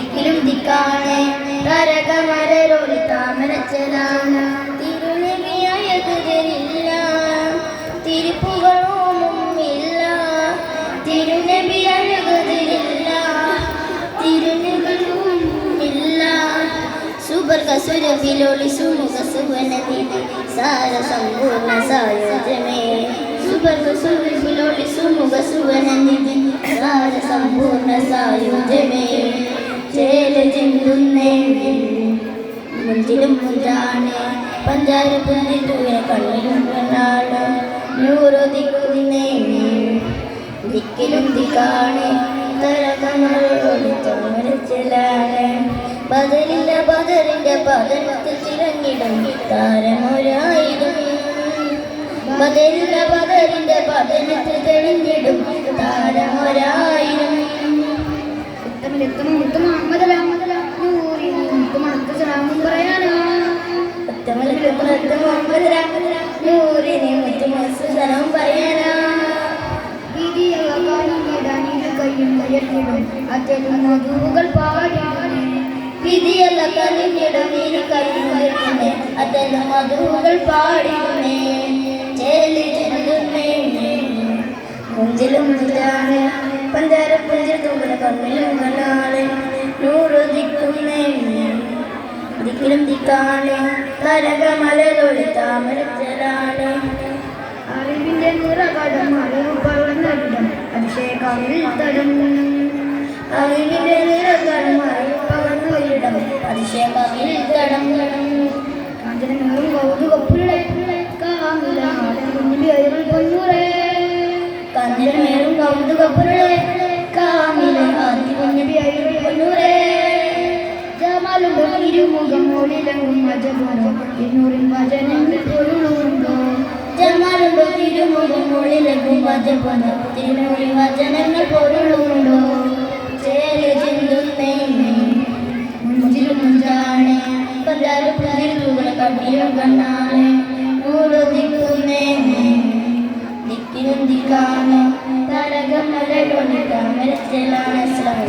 കാണേ ദിക്കാണ്. താമരച്ചലാണ് തിരുനബിയായതില്ല തിരുപ്പുകളൊന്നുമില്ല തിരുനബി അഴകുതിരില്ല തിരുനുകളുമില്ല സുബർഗ സുരഭിലൊളി സുമുഖ സുവനതി സാര സമ്പൂർണ സായോജമേ സുബർഗ സുമുഖ സുവനനിധി സാര സമ്പൂർണ സായോജമേ മുഞ്ചിലും മുഞ്ചാണ് പഞ്ചാര പുഞ്ചിട്ടുവിനെ കണ്ണിലും കണ്ണാണ് നൂറൊതിക്കുന്നേ ദിക്കിലും ദിക്കാണ്. തരകങ്ങളോട് തോമരച്ചിലാണ് ബദലില്ല ബദറിന്റെ ബദലത്ത് ചിറങ്ങിടും താരമൊരായിരം ബദലില്ല ബദറിന്റെ ബദലത്ത് നൂറിനെ മുത്തുമസ്സനം പറയാനാ വിധിയുള്ള കാര്യം നേടാൻ ഇരു കയ്യും ഉയർത്തിടും അത്തരം മധുവുകൾ പാടിയാണ് വിധിയല്ല കലിഞ്ഞിടം അതെല്ലാം മധുകൾ പാടിയുന്നേ ചേലി ചെല്ലുന്നേ മുഞ്ചിലും മുഞ്ചാണ് പഞ്ചാര പുഞ്ചിൽ തൂക്കുന്ന കണ്ണിലും കണ്ണാണ് ദിക്കാണ് കരകമലൊളി താമരച്ചലാണ് അറിവിന്റെ നിറകടം അറിവ് പകർന്നിടം അഭിഷേകമിൽ തടം. അറിവിന്റെ നിറകടം അറിവ് പകർന്നൊരിടം അതിശയകവിൽ തടം. കാഞ്ചനമേറും കൗതുകപ്പുള്ളേ കാമില കുഞ്ഞിന്റെ അയകൾ പൊന്നൂറേ. കഞ്ഞിരമേറും കൗതുകപ്പുരളെ കാമിലെ ആദ്യ കുഞ്ഞബി അയ്യോ പൊന്നൂരേ ഒളിലങ്ങും അജബുണ്ടോ ഇരുന്നൂറിൻ വചനങ്ങൾ പൊരുളുണ്ടോ ജന്മാലുണ്ടോ തിരുമുഖം ഉള്ളിലെങ്കും വജപുണ്ടോ തിരുമുറി വചനങ്ങൾ പൊരുളുണ്ടോ ചേൽ ചിന്തുന്നേ മുഞ്ചിലും മുഞ്ചാണ് പഞ്ചാര പുതിരുകളെ കട്ടിയും കണ്ണാണ്. നൂറ് ദിക്കുന്നേ ദിക്കിലും ദിക്കാണ്? തരകം മലകൊണ്ടിട്ടാണ് മരച്ചിലാണ് അസ്ലാം